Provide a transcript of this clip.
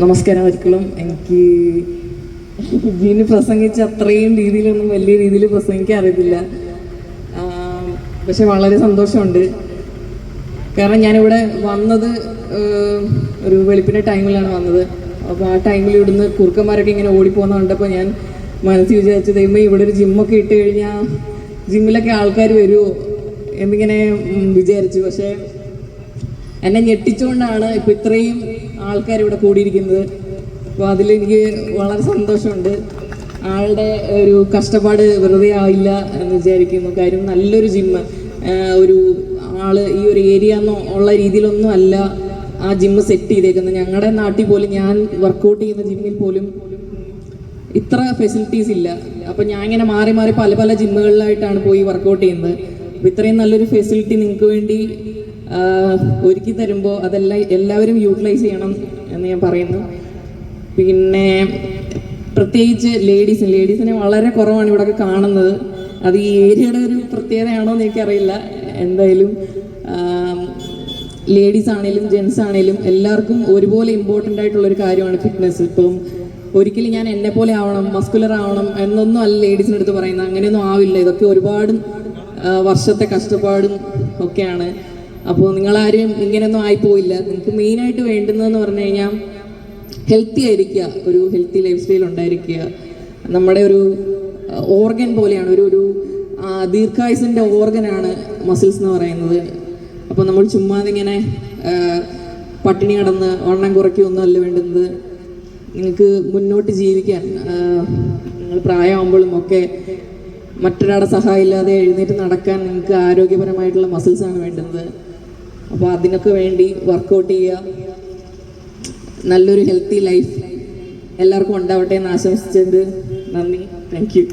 നമസ്കാരം ഒരിക്കലും. എനിക്ക് ഇതിന് പ്രസംഗിച്ച അത്രയും രീതിയിലൊന്നും വലിയ രീതിയിൽ പ്രസംഗിക്കാൻ അറിയത്തില്ല. പക്ഷെ വളരെ സന്തോഷമുണ്ട്. കാരണം ഞാനിവിടെ വന്നത് ഒരു വെളുപ്പിന്റെ ടൈമിലാണ് വന്നത്. അപ്പോൾ ആ ടൈമിൽ ഇവിടുന്ന് കുറുക്കന്മാരൊക്കെ ഇങ്ങനെ ഓടിപ്പോകുന്ന കണ്ടപ്പോൾ ഞാൻ മനസ്സിൽ വിചാരിച്ചു ദൈവമേ ഇവിടെ ഒരു ജിമ്മൊക്കെ ഇട്ട് കഴിഞ്ഞാൽ ജിമ്മിലൊക്കെ ആൾക്കാർ വരുമോ എന്നിങ്ങനെ വിചാരിച്ചു. പക്ഷേ എന്നെ ഞെട്ടിച്ചുകൊണ്ടാണ് ഇപ്പം ഇത്രയും ആൾക്കാർ ഇവിടെ കൂടിയിരിക്കുന്നത്. അപ്പോൾ അതിൽ എനിക്ക് വളരെ സന്തോഷമുണ്ട്. ആളുടെ ഒരു കഷ്ടപ്പാട് വെറുതെ ആവില്ല എന്ന് വിചാരിക്കുന്നു. കാര്യം നല്ലൊരു ജിമ്മ് ഒരു ആൾ ഈ ഒരു ഏരിയ എന്നോ ഉള്ള രീതിയിലൊന്നും അല്ല ആ ജിമ്മ് സെറ്റ് ചെയ്തേക്കുന്നത്. ഞങ്ങളുടെ നാട്ടിൽ പോലും ഞാൻ വർക്കൗട്ട് ചെയ്യുന്ന ജിമ്മിൽ പോലും ഇത്ര ഫെസിലിറ്റീസ് ഇല്ല. അപ്പം ഞാൻ ഇങ്ങനെ മാറി മാറി പല പല ജിമ്മുകളിലായിട്ടാണ് പോയി വർക്കൗട്ട് ചെയ്യുന്നത്. ഇത്രയും നല്ലൊരു ഫെസിലിറ്റി നിങ്ങൾക്ക് വേണ്ടി ഒരുക്കി തരുമ്പോൾ അതെല്ലാം എല്ലാവരും യൂട്ടിലൈസ് ചെയ്യണം എന്ന് ഞാൻ പറയുന്നു. പിന്നെ പ്രത്യേകിച്ച് ലേഡീസിന് ലേഡീസിനെ വളരെ കുറവാണ് ഇവിടെയൊക്കെ കാണുന്നത്. അത് ഈ ഏരിയയുടെ ഒരു പ്രത്യേകതയാണോ എന്ന് എനിക്കറിയില്ല. എന്തായാലും ലേഡീസ് ആണെങ്കിലും ജെൻസ് ആണെങ്കിലും എല്ലാവർക്കും ഒരുപോലെ ഇമ്പോർട്ടന്റ് ആയിട്ടുള്ള ഒരു കാര്യമാണ് ഫിറ്റ്നസ് ഇപ്പം ഒരിക്കലും ഞാൻ എന്നെ പോലെ ആവണം മസ്കുലർ ആവണം എന്നൊന്നും അല്ല ലേഡീസിന്റെ അടുത്ത് പറയുന്നത്. അങ്ങനെയൊന്നും ആവില്ല. ഇതൊക്കെ ഒരുപാട് വർഷത്തെ കഷ്ടപ്പാടും ഒക്കെയാണ്. അപ്പോൾ നിങ്ങളാരും ഇങ്ങനെയൊന്നും ആയിപ്പോയില്ല നിങ്ങൾക്ക് മെയിനായിട്ട് വേണ്ടുന്നതെന്ന് പറഞ്ഞു കഴിഞ്ഞാൽ ഹെൽത്തി ആയിരിക്കുക. ഒരു ഹെൽത്തി ലൈഫ് സ്റ്റൈൽ ഉണ്ടായിരിക്കുക. നമ്മുടെ ഒരു ഓർഗൻ പോലെയാണ്. ഒരു ഒരു ദീർഘായുസിന്റെ ഓർഗനാണ് മസിൽസ് എന്ന് പറയുന്നത്. അപ്പോൾ നമ്മൾ ചുമ്മാതെ ഇങ്ങനെ പട്ടിണി കടന്ന് വണ്ണം കുറയ്ക്കുകയൊന്നും അല്ല വേണ്ടുന്നത്. നിങ്ങൾക്ക് മുന്നോട്ട് ജീവിക്കാൻ നിങ്ങൾ പ്രായമാകുമ്പോഴും ഒക്കെ മറ്റൊരാളുടെ സഹായമില്ലാതെ എഴുന്നേറ്റ് നടക്കാൻ നിങ്ങൾക്ക് ആരോഗ്യപരമായിട്ടുള്ള മസിൽസാണ് വേണ്ടുന്നത്. അപ്പോൾ അതിനൊക്കെ വേണ്ടി വർക്കൗട്ട് ചെയ്യുക. നല്ലൊരു ഹെൽത്തി ലൈഫ് എല്ലാവർക്കും ഉണ്ടാവട്ടെ എന്ന് ആശംസിച്ചത് നന്ദി. Thank you